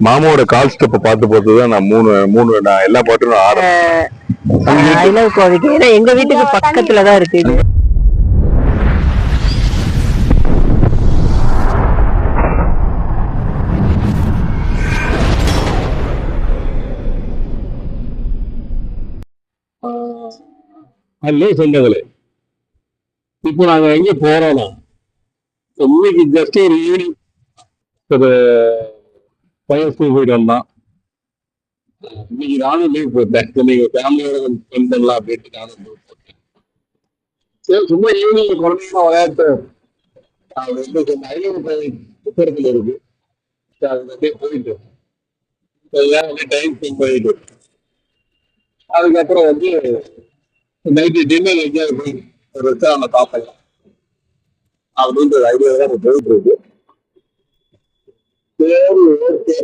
மாமாவோட கால் ஸ்டெப்ப பாத்து பார்த்துதான் நான் மூணு மூணு நான் எல்லா பாட்டும் ஆடுறேன் எங்க வீட்டுக்கு பக்கத்துலதான் இருக்கு. அல்ல ஹலோ சொந்தங்களே இப்போ நாங்க எங்கே போறோம்னா இன்னைக்கு ஜஸ்ட் ஒரு ஈவினிங் ஒரு பையன் ஸ்கூல் போயிட்டு வந்தான் இன்னைக்கு நானும் லீவ் போட்டேன் இன்னைக்கு ஃபேமிலியோட கொஞ்சம் ஸ்பெண்ட் பண்ணலாம் அப்படின்ட்டு நானும் லீவ் போட்டேன் சரி சும்மா ஈவினிங் குழந்தைங்க விளையாட்டு வந்து கொஞ்சம் ஐநூறு புத்தகத்தில் இருக்கு அது அப்படியே போயிட்டு கொஞ்ச நேரம் டைம் ஸ்பெண்ட் பண்ணிட்டு அதுக்கப்புறம் வந்து நைட்டு டின்னர் எங்கேயாவது போய் ஒரு ரெஸ்டாரண்ட்ல சாப்பிடலாம் அப்படின்ற ஒரு ஐடியா தான் போயிட்டு இருக்கு சரி ஓகே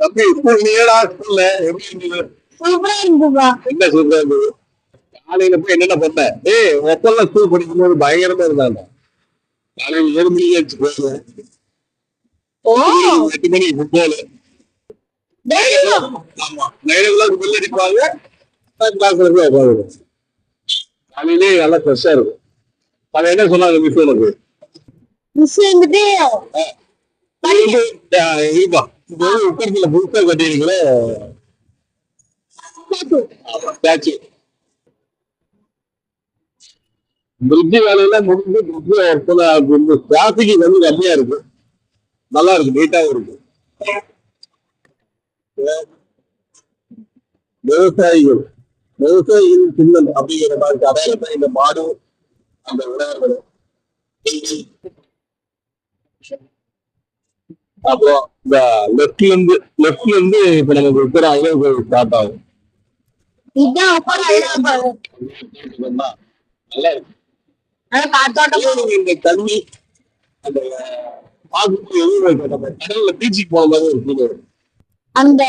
தம்பி ஸ்கூல் நீடா ஸ்கூல்ல எப்படி இருந்தது சூப்பரா இருக்குப்பா என்ன சூப்பரா இருந்தது காலையில போய் என்னென்ன பண்ண ஏய் ஒப்பெல்லாம் ஸ்கூல் படிக்கும்போது பயங்கரமா இருந்தாங்க காலையில ஏழு மணிக்கு போயிருவேன் ஓ எட்டு மணிக்கு ஃபுட்பால் ஆமா நைன் ஓ கிளாக் பில் அடிப்பாங்க போய் உட்காந்துருவோம் காலையிலே நல்லா ஃப்ரெஷ்ஷா இருக்கும். அது என்ன சொன்னாங்க மிஸ் உனக்கு? மிஸ் வந்துட்டு இருப்பா உட்கரத்துல புதுசா கட்டிருக்கீங்களே? பிரிட்ஜ் வேலையெல்லாம் முடிஞ்சு பிரிட்ஜ் டிராபிக் வந்து கம்மியா இருக்கு. நல்லா இருக்கு நீட்டாவும் இருக்கு. விவசாயிகள். விவசாயியின் பின்னல் அப்படிங்கிற மாதிரி கடையில இந்த மாடு அந்த உணர்வு அப்போ இந்த லெஃப்ட்ல இருந்து லெஃப்ட்ல இருந்து இப்ப நமக்கு இருக்கிற ஐரோப்பா ஸ்டார்ட் ஆகும். இந்த தண்ணி அந்த பார்க்கும்போது கடல்ல பீச்சுக்கு போன மாதிரி ஒரு அந்த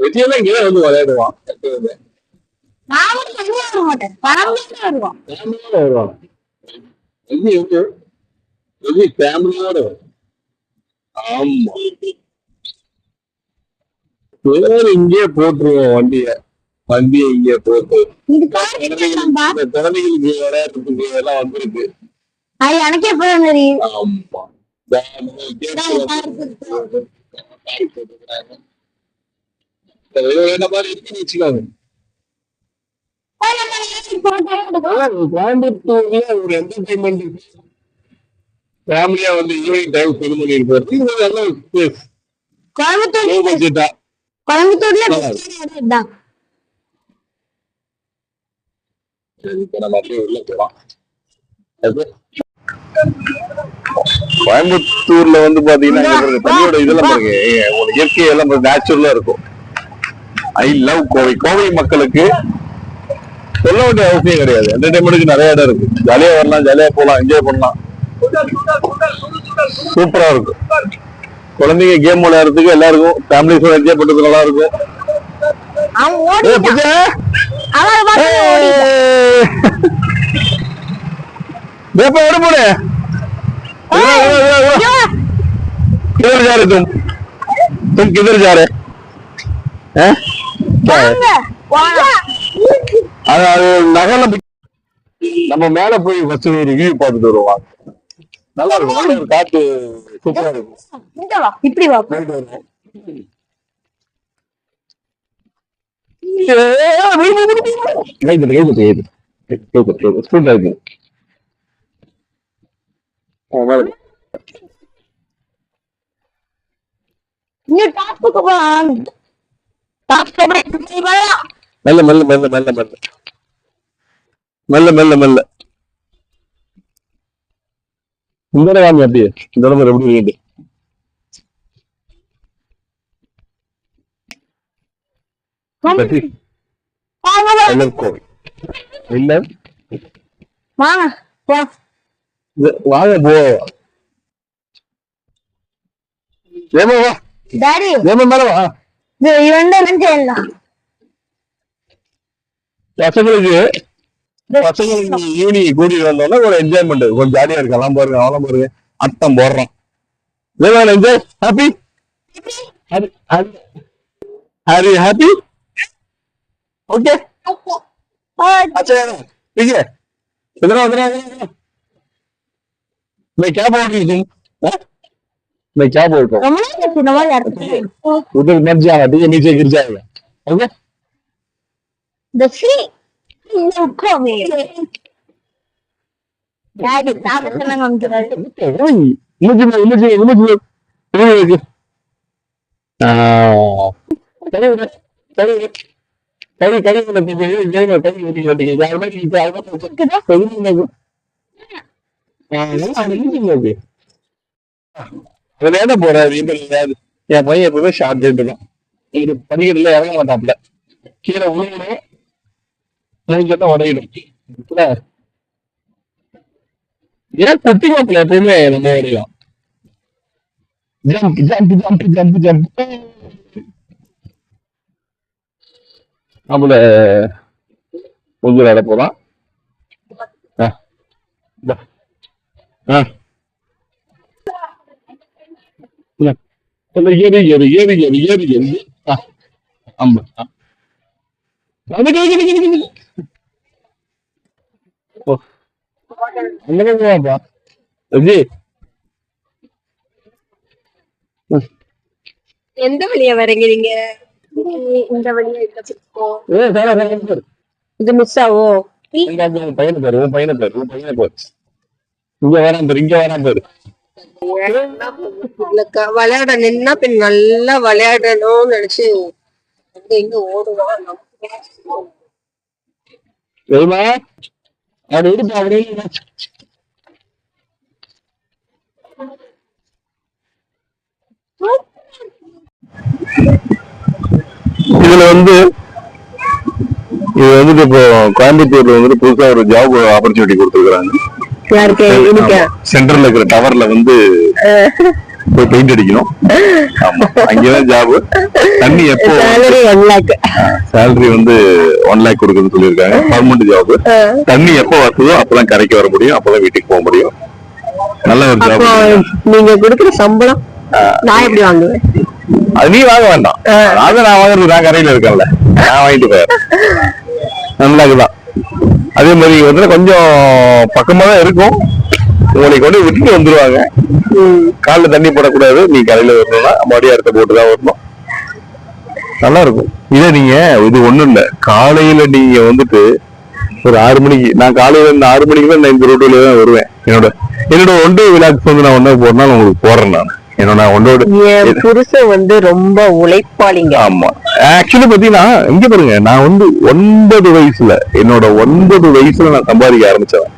வெற்றியெல்லாம் இங்கே வந்து. விளையாடுவான் எப்பவுமே ஃபேமிலியோட ஆமா. இங்கே போட்டுருவோம் வண்டிய. வண்டிய இங்கே போட்டு. குழந்தைகளுக்கு விளையாடுறதுக்கு இதெல்லாம் வந்திருக்கு. அது எனக்கே போதும் தெரியும் ஆமா. என்ன மாதிரி வச்சுக்காது கோயம்புத்தூர்ல ஒரு என்டர்டைன்மெண்ட் ஃபேமிலியா வந்து ஈவினிங் டைம் ஸ்பெண்ட் கோயம்புத்தூர்ல இதுதான் வந்து பாத்தீங்கன்னா தண்ணியோட இதெல்லாம் இருக்கு இயற்கை எல்லாம் நேச்சுரலா இருக்கும். ஐ லவ் கோவை கோவை மக்களுக்கு சொல்ல வேண்டிய அவசியம் கிடையாது என்டர்டைன்மெண்ட்டுக்கு நிறைய இடம் இருக்கு ஜாலியா வரலாம் ஜாலியா போலாம் என்ஜாய் பண்ணலாம் சூப்பரா இருக்கும் குழந்தைங்க கேம் விளையாடுறதுக்கு எல்லாருக்கும் ஃபேமிலிஸோட என்ஜாய் பண்றது நல்லா இருக்கும் அவன் ஓடி ஏய், பூஜா! அவன் பாட்டு ஓடி வேப்ப விட போடு किधर जा रहे तुम तुम किधर जा रहे அது நம்ம மேல போய் ஃபர்ஸ்ட் ரிவ்யூ பார்த்துட்டு வருவாங்க நல்லா இருக்கும். காத்து சூப்பரா இருக்கும். இப்படி மெல்ல மெல்ல மெல்ல மெல்ல மெல்ல. மெல்ல மெல்ல மெல்ல. இந்த காமி அப்படியே. இந்த இடம் பாரு எப்படி இருக்கு வாங்க வாங்க போ. இது வாங்க போ. ஏமா வா. டாடி ஏமா மேல வா. இது இரண்டு என்ன செய்யலாம் பசங்களுக்கு பசங்களுக்கு ஈவினிங் கூட்டிட்டு வந்தோம்னா ஒரு என்ஜாய்மெண்ட் கொஞ்சம் ஜாலியா இருக்கலாம் பாருங்க அவளம் பாருங்க அட்டம் போடுறோம் enjoy happy Harry happy okay अच्छा है ना ठीक है इधर आओ, इधर आओ, इधर आओ। मैं क्या बोल रही हूँ तुम हाँ? मैं क्या बोल रहा हूँ उधर मत जाना ठीक है नीचे गिर जाएगा ओके मुझे मुझे मुझे करी करी मतलब करी करी करी यार मैं यार मैं कितना करी नहीं मैं हां नहीं नहीं नहीं அதுல என்ன போறாரு வீட்டுல என் பையன் எப்பவுமே ஷார்ட் ஜெயிட்டுடும் இது படிக்கிறதுல இறங்க மாட்டாப்ல கீழே விழுகணும் மூஞ்செல்லாம் உடையிடும். ஏன் குட்டி மாப்பிள்ள எப்பவுமே நம்ம உடையும் jump jump jump jump jump நம்மள கொஞ்சம் விளையாட போறான். ஆ. ஆ. இல்ல, ஏறு ஏறு ஏறு ஏறு ஏறு ஏறு. ஆமா. எந்த வழியா வரீங்க நீங்க இந்த வழியா இது மிஸ் பையனை பாரு உன் பையனை பாரு உன் பையனை பாரு. இங்க வரான் பாரு இங்க வரான் பாரு விளையாட நின்னா பின் நல்லா விளையாடணும்னு நினைச்சு அங்க இங்க ஓடுவான் அப்படி இருப்பா. இதுல வந்து இது வந்துட்டு இப்போ கோயம்புத்தூர்ல வந்துட்டு புதுசா ஒரு ஜாப் ஆப்பர்ச்சுனிட்டி கொடுத்துருக்காங்க யாருக்கு? இன்னைக்கா சென்டர்ல இருக்கிற டவர்ல வந்து போய் பெயிண்ட் அடிக்கணும். அங்கதான் ஜாப் தண்ணி எப்போ சேலரி ஒன் லேக் சேலரி வந்து ஒன் லேக் கொடுக்குன்னு சொல்லியிருக்காங்க. பர்மனன்ட் ஜாப் தண்ணி எப்போ வருதோ அப்பதான் கரைக்கு வர முடியும். அப்பதான் வீட்டுக்கு போக முடியும். நல்ல ஒரு ஜாப் நீங்க கொடுக்குற சம்பளம் நான் எப்படி வாங்குவேன்? அது நீ வாங்க வேண்டாம். அதை நான் வாங்குறது நான் கரையில இருக்கேன்ல. நான் வாங்கிட்டு போய் நல்லா இருக்குதான் அதே மாதிரி வந்து கொஞ்சம் பக்கமா தான் இருக்கும். உங்களை கொண்டு விட்டுட்டு வந்துருவாங்க. காலில் தண்ணி போடக்கூடாது. நீ காலையில் வரணும்னா மறுபடியும் இடத்த போட்டு தான் வரணும். நல்லா இருக்கும். இதே நீங்க இது ஒண்ணும் இல்லை. காலையில நீங்க வந்துட்டு ஒரு ஆறு மணிக்கு நான் காலையில இந்த ஆறு மணிக்கு தான் நான் இந்த ரோட்டுல தான் வருவேன். என்னோட என்னோட ஒன் டே விழாக்கு வந்து நான் ஒன்றா போறேன்னா உங்களுக்கு போடுறேன் நான். என்னோட ஒன்னோட என் புருஷன் வந்து ரொம்ப உழைப்பாளிங்க. ஆமா. ஆக்சுவலி பாத்தீங்கன்னா இங்க பாருங்க நான் வந்து ஒன்பது வயசுல என்னோட ஒன்பது வயசுல நான் சம்பாதிக்க ஆரம்பிச்சவன்.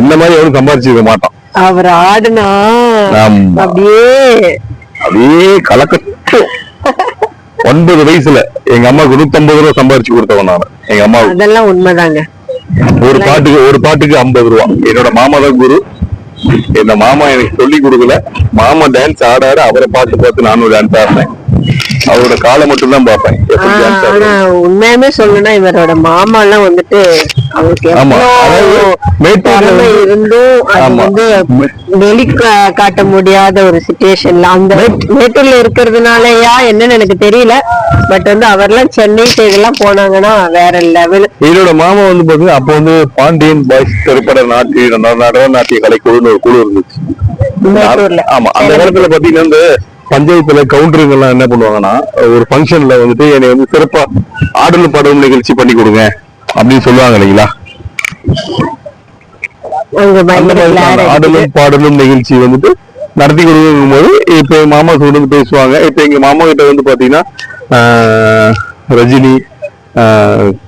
என்ன மாதிரி எவரும் சம்பாதிச்சிருக்க மாட்டான். அவர் ஆடுனா. அப்படியே அப்படியே கலக்கட்டும் ஒன்பது வயசுல எங்க அம்மாவுக்கு நூத்தம்பது ரூபா சம்பாதிச்சு கொடுத்தவன் நான் எங்க அம்மாவுக்கு. அதெல்லாம் உண்மைதாங்க. ஒரு பாட்டுக்கு ஒரு பாட்டுக்கு ஐம்பது ரூபா. என்னோட மாமா தான் குரு. என்ன மாமா எனக்கு சொல்லி கொடுக்கல. மாமா டான்ஸ் ஆட ஆட அவரை பார்த்து பார்த்து நானும் டான்ஸ் ஆடினேன். அவரோட காலை மட்டும் தான் டான்ஸ் ஆனா உண்மையாவே சொல்லணும்னா இவரோட மாமா எல்லாம் வந்துட்டு அவருக்கு இருந்தும் அது. வந்து வெளி காட்ட முடியாத ஒரு சுச்சுவேஷன்ல அந்த மேட்டூர்ல இருக்கிறதுனாலயா என்னன்னு எனக்கு தெரியல. பட் வந்து அவர்லாம் சென்னை சைடு எல்லாம் போனாங்கன்னா வேற லெவல் என்னோட மாமா வந்து பாத்தீங்கன்னா அப்ப வந்து பாண்டியன் பாய்ஸ் திரைப்பட நாட்டிய நடன நாட்டிய கலைக்குழுன்னு ஒரு குழு இருந்துச்சு. ஆமா அந்த காலத்துல பாத்தீங்கன்னா பஞ்சாயத்துல கவுண்டருங்க எல்லாம் என்ன பண்ணுவாங்கன்னா ஒரு ஃபங்க்ஷன்ல வந்துட்டு என்னை வந்து சிறப்பா ஆடலும் பாடலும் நிகழ்ச்சி பண்ணி கொடுங்க அப்படின்னு சொல்லுவாங்க இல்லைங்களா. ஆடலும் பாடலும் நிகழ்ச்சி வந்துட்டு நடத்தி கொடுக்கும் போது இப்ப மாமா சொல்றது பேசுவாங்க. இப்ப எங்க மாமா கிட்ட வந்து பாத்தீங்கன்னா ரஜினி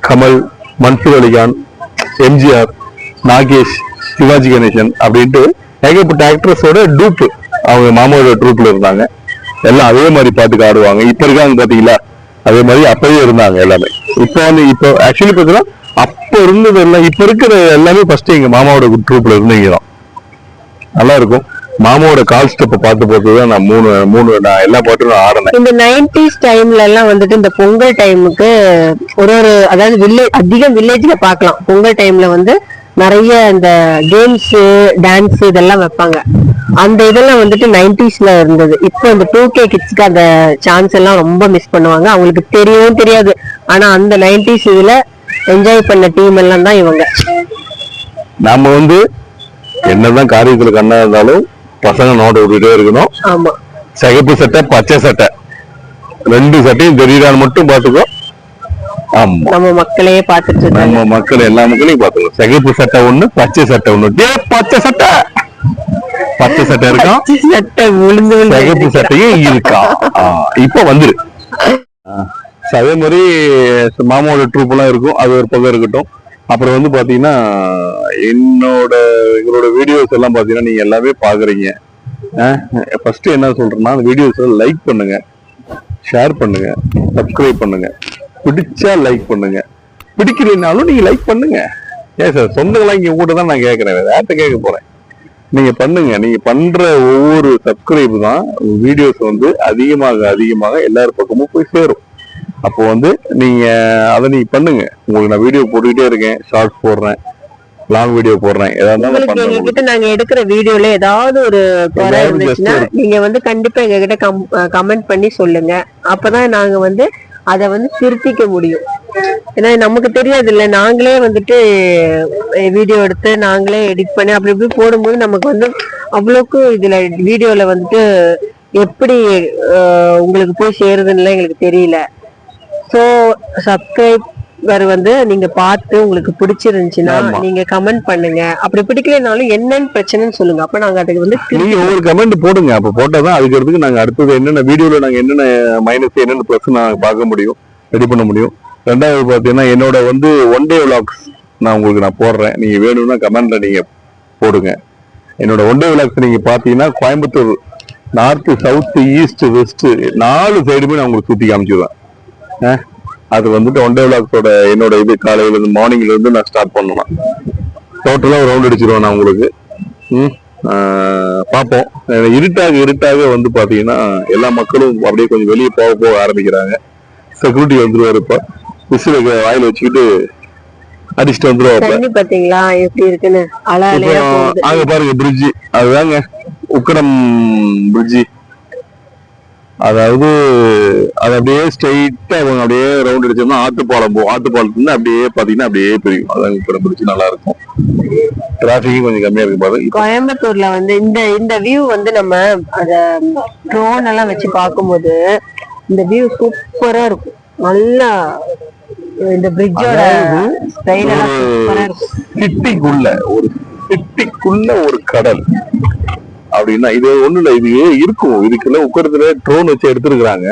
கமல் மன்சூர் அலிகான் எம்ஜிஆர் நாகேஷ் சிவாஜி கணேசன் அப்படின்ட்டு ஏகப்பட்ட ஆக்ட்ரஸோட டூப் அவங்க மாமாவோட ட்ரூப்ல இருந்தாங்க. எல்லாம் அதே மாதிரி பாட்டுக்கு ஆடுவாங்க. இப்ப இருக்காங்க பாத்தீங்களா? அதே மாதிரி அப்பவே இருந்தாங்க எல்லாமே. இப்போ வந்து இப்போ ஆக்சுவலி பாத்தீங்கன்னா அப்ப இருந்தது எல்லாம் இப்ப இருக்கிற எல்லாமே ஃபர்ஸ்ட் எங்க மாமாவோட ட்ரூப்ல இருந்தீங்க தான் நல்லா இருக்கும். மாமாவோட கால் ஸ்டெப் பார்த்து பார்த்து தான் நான் மூணு மூணு நான் எல்லா பாட்டும் நான் ஆடினேன். இந்த நைன்டிஸ் டைம்ல எல்லாம் வந்துட்டு இந்த பொங்கல் டைமுக்கு ஒரு ஒரு அதாவது வில்லேஜ் அதிகம் வில்லேஜ்ல பார்க்கலாம் பொங்கல் டைம்ல வந்து நிறைய இந்த கேம்ஸ் டான்ஸ் இதெல்லாம் வைப்பாங்க. அந்த இதெல்லாம் வந்துட்டு நைன்டிஸ்ல இருந்தது. இப்போ இந்த டூ கே கிட்ஸ்க்கு அந்த சான்ஸ் எல்லாம் ரொம்ப மிஸ் பண்ணுவாங்க. அவங்களுக்கு தெரியவும் தெரியாது. ஆனா அந்த நைன்டிஸ் இதுல என்ஜாய் பண்ண டீம் எல்லாம் தான் இவங்க. நாம வந்து என்னதான் காரியத்துல கண்ணா இருந்தாலும் பசங்க நோட்ட விட்டுட்டே இருக்கணும். ஆமா. சிகப்பு சட்டை பச்சை சட்டை. ரெண்டு சட்டையும் தெரியுதான்னு மட்டும் பாத்துக்கோ ஆமா. நம்ம மக்களையே பார்த்துட்டு இருக்காங்க. நம்ம மக்கள் எல்லா மக்களையும் பாத்துக்கோ சிகப்பு சட்டை ஒண்ணு பச்சை சட்டை ஒண்ணு. பச்சை சட்டை! பச்சை சட்டை இருக்கும் சட்டை விழுந்து சிகப்பு சட்டையும் இருக்கா? இப்ப வந்துரு. அதே மாதிரி மாமாவோட ட்ரூப் எல்லாம் இருக்கும். அது ஒரு பக்கம் இருக்கட்டும். அப்புறம் வந்து பாத்தீங்கன்னா என்னோட எங்களோட வீடியோஸ் எல்லாம் பாத்தீங்கன்னா நீங்க எல்லாமே பாக்குறீங்க. ஃபர்ஸ்ட் என்ன சொல்றேன்னா அந்த வீடியோஸ் லைக் பண்ணுங்க. ஷேர் பண்ணுங்க. சப்ஸ்கிரைப் பண்ணுங்க. பிடிச்சா லைக் பண்ணுங்க. பிடிக்கலைனாலும் நீங்க லைக் பண்ணுங்க. ஏன் சார்? சொந்தங்களா இங்க கூட தான் நான் கேட்கறேன் வேற யார்கிட்ட கேட்க போறேன்? நீங்க பண்ணுங்க. நீங்க பண்ற ஒவ்வொரு சப்ஸ்கிரைப் தான் வீடியோஸ் வந்து அதிகமாக அதிகமாக எல்லார் பக்கமும் போய் சேரும். அப்போ வந்து நீங்க அதை நீங்க பண்ணுங்க. உங்களுக்கு நான் வீடியோ போட்டுக்கிட்டே இருக்கேன். ஷார்ட்ஸ் போடுறேன். லாங் வீடியோ போடுறேன். எதா இருந்தாலும் உங்களுக்கு பண்றேன் எங்க கிட்ட நாங்க எடுக்கிற வீடியோல ஏதாவது ஒரு குறை ஏதாவது இருந்துச்சுன்னா நீங்க வந்து கண்டிப்பா எங்க கிட்ட கமெண்ட் பண்ணி சொல்லுங்க. அப்பதான் நாங்க வந்து அத வந்து திருத்திக்க முடியும். ஏன்னா நமக்கு தெரியாது இல்ல நாங்களே வந்துட்டு வீடியோ எடுத்து நாங்களே எடிட் பண்ணி அப்படி இப்படி போடும்போது நமக்கு வந்து அவ்வளோக்கு இதுல வீடியோல வந்துட்டு எப்படி உங்களுக்கு போய் சேருதுன்னு எங்களுக்கு தெரியல. ஸோ சப்ஸ்கிரைபர் வந்து நீங்க பார்த்து உங்களுக்கு பிடிச்சிருந்துச்சுன்னா. நீங்க கமெண்ட் பண்ணுங்க. அப்படி பிடிக்கலைனாலும் என்னன்னு பிரச்சனைன்னு சொல்லுங்க. அப்ப நாங்க அதுக்கு வந்து நீங்க ஒவ்வொரு கமெண்ட் போடுங்க. அப்ப போட்டாதான் அதுக்கு அடுத்து நாங்க அடுத்தது என்னென்ன வீடியோல நாங்க என்னென்ன மைனஸ் என்னென்ன பிளஸ் நாங்க பார்க்க முடியும் ரெடி பண்ண முடியும். ரெண்டாவது பார்த்தீங்கன்னா என்னோட வந்து ஒன் டே விளாக்ஸ் நான் உங்களுக்கு நான் போடுறேன். நீங்க வேணும்னா கமெண்ட்ல நீங்க போடுங்க. என்னோட ஒன் டே விளாக்ஸ் நீங்க பாத்தீங்கன்னா Coimbatore north south east west நாலு சைடுமே நான் உங்களுக்கு சுத்தி காமிச்சிடுவேன். அது வந்துட்டு ஒன் டே விளாக்ஸோட என்னோட இது காலையில இருந்து மார்னிங்ல இருந்து நான் ஸ்டார்ட் பண்ணலாம் டோட்டலா ரவுண்ட் அடிச்சிருவேன் நான் உங்களுக்கு. ம், பார்ப்போம். இருட்டாக இருட்டாக வந்து பார்த்தீங்கன்னா எல்லா மக்களும் அப்படியே கொஞ்சம் வெளியே போக போக ஆரம்பிக்கிறாங்க. செக்யூரிட்டி வந்துருவார் இப்போ. விசில வாயில வச்சுக்கிட்டு அடிச்சுட்டு வந்துருவாப்ல தண்ணி பாத்தீங்களா? எப்படி இருக்குன்னு? அங்க பாருங்க பிரிட்ஜி அதுதாங்க உக்கடம் பிரிட்ஜி அதாவது அது அப்படியே ஸ்ட்ரைட்டா அவங்க அப்படியே ரவுண்ட் அடிச்சோம்னா ஆத்துப்பாலம் போகும் ஆத்துப்பாலத்துல இருந்து அப்படியே பாத்தீங்கன்னா அப்படியே பிரியும். அதான் உக்கடம் பிரிட்ஜி நல்லா இருக்கும். டிராபிக்கும் கொஞ்சம் கம்மியா இருக்கு பாருங்க. கோயம்புத்தூர்ல வந்து இந்த இந்த வியூ வந்து நம்ம அத ட்ரோன் எல்லாம் வச்சு பார்க்கும்போது இந்த வியூ சூப்பரா இருக்கும். நல்லா இந்த பிரிட்ஜோட ஸ்டைல் எல்லாம் சிட்டிக்குள்ள ஒரு சிட்டிக்குள்ள ஒரு கடல். அப்படின்னா இது ஒண்ணு இல்ல இது இருக்கும். இதுக்குள்ள உக்கரத்துல ட்ரோன் வச்சு எடுத்திருக்கிறாங்க.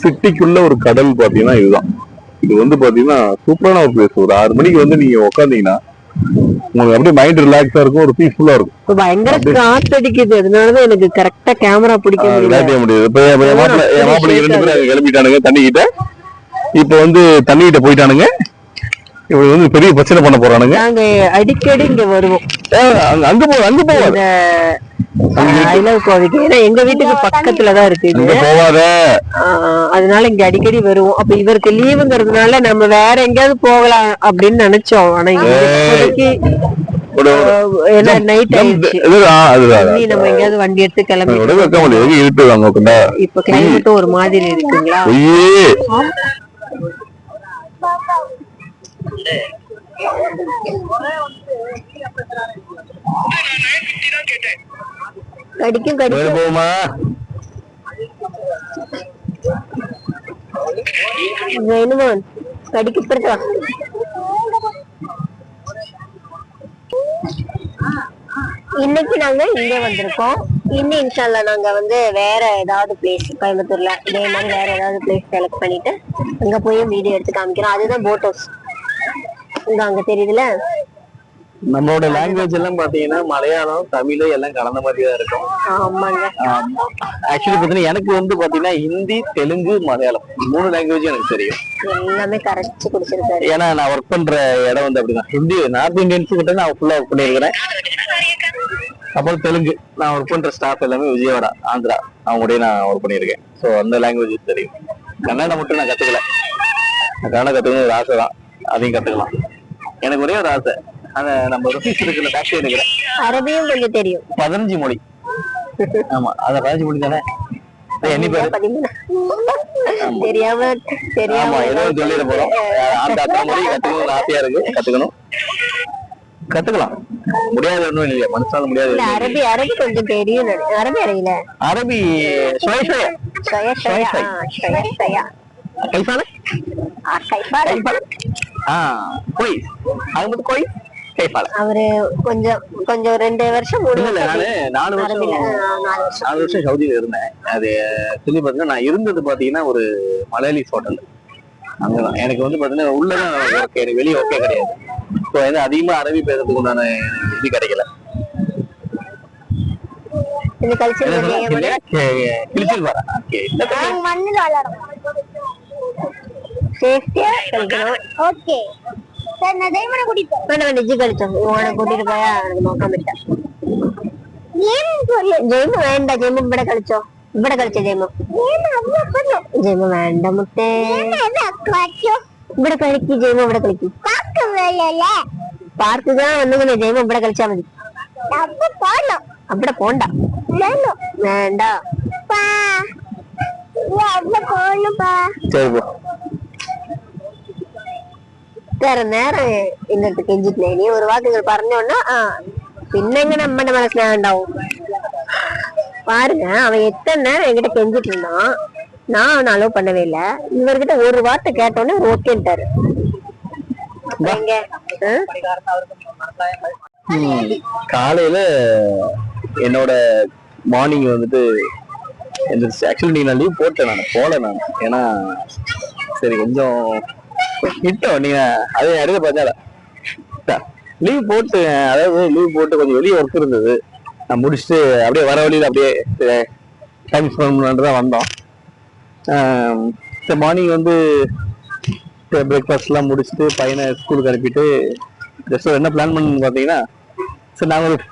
சிட்டிக்குள்ள ஒரு கடல் பாத்தீங்கன்னா இதுதான். இது வந்து பாத்தீங்கன்னா சூப்பரான ஒரு பிளேஸ் ஒரு ஆறு மணிக்கு வந்து நீங்க உட்காந்தீங்கன்னா உங்களுக்கு அப்படியே மைண்ட் ரிலாக்ஸா இருக்கும் ஒரு பீஸ்ஃபுல்லா இருக்கும். பயங்கர காத்தடிக்குது அதனாலதான் எனக்கு கரெக்டா கேமரா பிடிக்க முடியல. முடியாது. இப்ப என் மாப்பிள்ளை ரெண்டு பேரும் கிளம்பிட்டானுங்க தண்ணி கிட்ட இப்ப வந்து தண்ணி கிட்ட போயிட்டானுங்க. இப்ப வந்து பெரிய பிரச்சனை பண்ண போறானுங்க. நாங்க அடிக்கடி இங்க வருவோம். அங்க- போ அங்க போவாத. இந்த ஐ லவ் ஏன்னா எங்க வீட்டுக்கு பக்கத்துல தான் இருக்கு இது. அங்க போவாத. அதனால இங்க அடிக்கடி வருவோம். அப்ப இவருக்கு லீவுங்கிறதுனால நம்ம வேற எங்கேயாவது போகலாம் அப்படின்னு நினைச்சோம். ஆனா இங்க ஏன்னா நைட் ஆயிடுச்சு. நம்ம எங்கேயாவது வண்டி எடுத்து கிளம்பி இப்ப கிளைமேட்டும் ஒரு மாதிரி இருக்குங்களா? ஐயே. கடிக்கும் வேற கடிக்கும் போகுமா வேணுமா கடிக்கு பிறகு இன்னைக்கு நாங்க இங்க வந்திருக்கோம். இன்னும் இன்ஷால்லா நாங்க வந்து வேற ஏதாவது பிளேஸ் கோயம்புத்தூர்ல இதே மாதிரி வேற ஏதாவது பிளேஸ் செலக்ட் பண்ணிட்டு அங்க போய் வீடியோ எடுத்து காமிக்கிறோம். அதுதான் போட் ஹவுஸ் இங்க அங்க தெரியுதுல நம்மளோட லாங்குவேஜ் எல்லாம் பாத்தீங்கன்னா மலையாளம் தமிழ் எல்லாம் கலந்த மாதிரி தான் இருக்கும் ஆக்சுவலி பாத்தீங்கன்னா எனக்கு வந்து பாத்தீங்கன்னா ஹிந்தி தெலுங்கு மலையாளம் மூணு லாங்குவேஜ் எனக்கு தெரியும். எல்லாமே கரைச்சு குடிச்சிருக்காரு ஏன்னா நான் ஒர்க் பண்ற இடம் வந்து அப்படிதான். ஹிந்தி நார்த் இந்தியன்ஸ் கிட்ட நான் ஃபுல்லா ஒர்க் பண்ணியிருக்கிறேன். அப்புறம் தெலுங்கு நான் ஒர்க் பண்ற ஸ்டாஃப் எல்லாமே விஜயவாடா ஆந்திரா. அவங்க கூடயே நான் ஒர்க் பண்ணியிருக்கேன். ஸோ அந்த லாங்குவேஜ் தெரியும். கன்னடம் மட்டும் நான் கத்துக்கல. நான் கன்னடம் கத்துக்கணும் ஒரு ஆசை தான் அதையும் கத்துக்கலாம். எனக்கு ஒரே ஒரு ஆசை. அந்த நம்ம ருபீஸ் இருக்கிற ஃபேக்டரி இருக்கிற அரபியும் கொஞ்சம் தெரியும். பதினஞ்சு மொழி. ஆமா அத பதினஞ்சு மொழி தானே? எண்ணி பேரு. பதிமூணு. தெரியாம தெரியாம ஏதோ சொல்லிட போறோம். அந்த அத்தனை மொழி கத்துக்கணும் ஆசையா இருக்கு. கத்துக்கணும். கத்துக்கலாம். முடியாது ஒண்ணும் இல்லையா. மனசால முடியாது அரபி அரபி கொஞ்சம் தெரியும் அரபி அறியல. அரபி கைஃபால கைஃபால. கைஃபால ஆ கோய் அது மட்டும் கோய் கைஃபால அவரு கொஞ்சம் கொஞ்சம் ரெண்டு வருஷம் மூணு நாலு நாலு வருஷம். நாலு வருஷம் சவுதியில இருந்தேன். அது சொல்லி பாத்தீங்கன்னா நான் இருந்தது பாத்தீங்கன்னா ஒரு மலையாளிஸ் ஹோட்டல். அங்கதான். எனக்கு வந்து பாத்தீங்கன்னா உள்ளதான் ஓகே எனக்கு வெளியே ஓகே கிடையாது. ஸோ வந்து அதிகமா அரபி பேசுறதுக்கு உண்டான இது கிடைக்கல. கிழிச்சல் ஓகே மண்ணுல சேஃப்டியா கழிக்கணும் ஓகே വേണ്ട വേണ്ട ഇജ്ജ് കളിച്ചോ. ഓളെ കൂട്ടിട്ട് പോയാ നോക്കാൻ പറ്റാം ജെയിം വേണ്ട ജെയിം ഇവിടെ കളിച്ചോ. ഇവിടെ കളിച്ചോ ജെയിമോ ജെയിം വേണ്ട മുത്തേ. ഇവിടെ കളിക്ക് ജെയിം ഇവിടെ കളിക്ക്. പാർക്ക് ഞാൻ വന്നിങ്ങനെ ജെയിം ഇവിടെ കളിച്ചാ മതി. അവിടെ പോണ്ട. വേണ്ട. ശരി പോ. போகணும்ப்பா சரி போ ഇത്ര നേരം എന്റെ അടുത്ത് കെഞ്ചിട്ടില്ലേ നീ ഒരു വാക്കുകൾ പറഞ്ഞോണ്ടാ ആ പിന്നെ എങ്ങനെ അമ്മന്റെ മനസ്സിലാ ഉണ്ടാവും பாருங்க அவன் எத்தனை நேரம் என்கிட்ட கெஞ்சிட்டு இருந்தான் நான் அவனை அலோவ் பண்ணவே இல்ல இவர்கிட்ட ஒரு வார்த்தை கேட்டோன்னே ஓகேன்ட்டாரு அப்புறம் எங்க ஆ? ம், காலையில என்னோட மார்னிங் வந்துட்டு ஆக்சுவலி நீ நான் லீவ் போட்டேன் நான் போல நான் ஏன்னா சரி கொஞ்சம் கிட்டோம் நீங்க அதே அறிய பார்த்தா லீவ் போட்டு அதாவது லீவ் போட்டு கொஞ்சம் வெளியே ஒர்க் இருந்தது. நான் முடிச்சுட்டு அப்படியே வர வழியில அப்படியே டைம் ஸ்பெண்ட் பண்ணலான்னு தான் வந்தோம். மார்னிங் வந்து பிரேக்ஃபாஸ்ட்லாம் முடிச்சுட்டு பையனை ஸ்கூலுக்கு அனுப்பிட்டு ஜஸ்ட் என்ன பிளான் பண்ணு பார்த்தீங்கன்னா சரி நாங்கள் ஒரு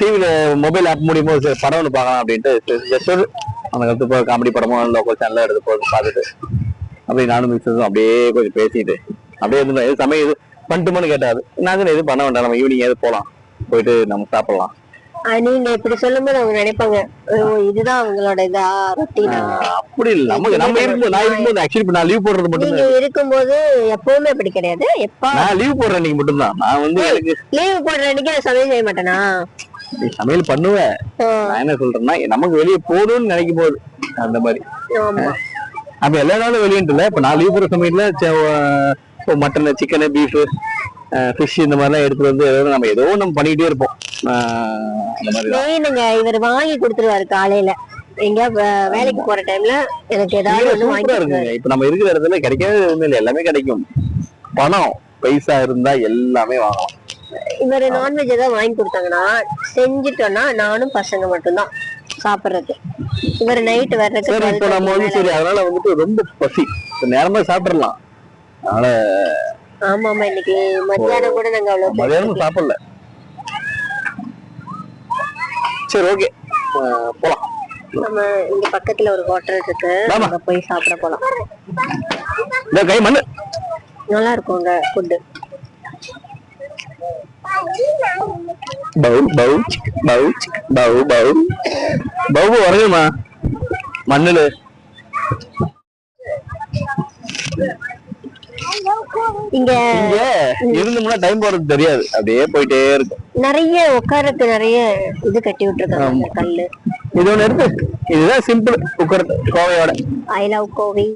டிவியில் மொபைல் ஆப் மூலியமோ ஒரு சரி படம் ஒன்று பார்க்கலாம் அப்படின்ட்டு ஜஸ்ட் ஒரு அந்த கருத்து காமெடி படமோ லோக்கல் சேனலில் எடுத்து போகிறது பார்த்துட்டு அப்படியே நானும் மிஸ்ஸஸும் அப்படியே கொஞ்சம் பேசிட்டு அப்படியே இருந்தோம் எது சமயம் இது பண்ணிட்டுமோன்னு கேட்டாரு நாங்கள் எதுவும் பண்ண வேண்டாம். நம்ம ஈவினிங் எது போகலாம் போயிட்டு நம்ம சாப்பிடலாம். நீங்க இப்படி சொல்லும்போது அவங்க நினைப்பாங்க இதுதான் அவங்களோட இதா ரொட்டீனா? அப்படி இல்லை. நமக்கு நம்ம இருக்கும்போது நான் இருக்கும்போது ஆக்சுவலி நான் லீவ் போடுறது மட்டும் நீங்க இருக்கும்போது எப்பவுமே அப்படி கிடையாது. எப்ப நான் லீவ் போடுறேன் நீங்க மட்டும்தான். நான் வந்து எனக்கு லீவு போடுற அன்னைக்கு நான் சமையல் செய்ய மாட்டேனா? சமையல் பண்ணுவேன் நான் என்ன சொல்றேன்னா நமக்கு வெளியே போகணும்னு நினைக்கும் போது அந்த மாதிரி. அப்ப எல்லா நாளும் வெளியிட்டு இல்ல இப்ப நான் லீவ் போற சமயத்துல மட்டன் சிக்கனு பீஃப் ஃபிஷ் இந்த மாதிரிலாம் எடுத்துட்டு வந்து நம்ம ஏதோ நம்ம பண்ணிக்கிட்டே இருப்போம். அந்த மாதிரி இவர் வாங்கி கொடுத்துருவாரு காலையில? எங்க வேலைக்கு போற டைம்ல எனக்கு ஏதாவது ஒண்ணு வாங்கி இப்ப நம்ம இருக்கிற இடத்துல கிடைக்காத இல்லை. எல்லாமே கிடைக்கும். பணம் பைசா இருந்தா எல்லாமே வாங்கலாம். இவர் நான்வெஜ் ஏதாவது வாங்கி கொடுத்தாங்கன்னா செஞ்சுட்டோம்னா நானும் பசங்க மட்டும்தான். சாப்பிடுறது. இவர் நைட் வர்றதுக்கு சரி இப்போ நம்ம வந்து சரி அதனால வந்துட்டு ரொம்ப பசி. இப்ப நேரமா சாப்பிடலாம். அதனால ஆமா ஆமா இன்னைக்கு மத்தியானம் கூட நாங்க அவ்வளவு மதியானம் சாப்பிடல. சரி ஓகே போலாம். நம்ம இங்க பக்கத்துல ஒரு ஹோட்டல் இருக்கு. அங்க போய் சாப்பிட போலாம். இந்த கை மண்ணு. நல்லா இருக்கும் அங்க ஃபுட்டு பவு பவு சிக், பவு சிக், பவு உறங்குமா மண்ணுல இங்க. இங்க. இருந்தோம்னா டைம் போறது தெரியாது. அப்படியே போயிட்டே இருக்கும். நிறைய உட்காரத்துக்கு நிறைய இது கட்டி விட்டுருக்காங்க கல்லு. இது ஒண்ணு இருக்கு இதுதான் சிம்பிள் உட்கார்றது கோவையோட. I love Covey.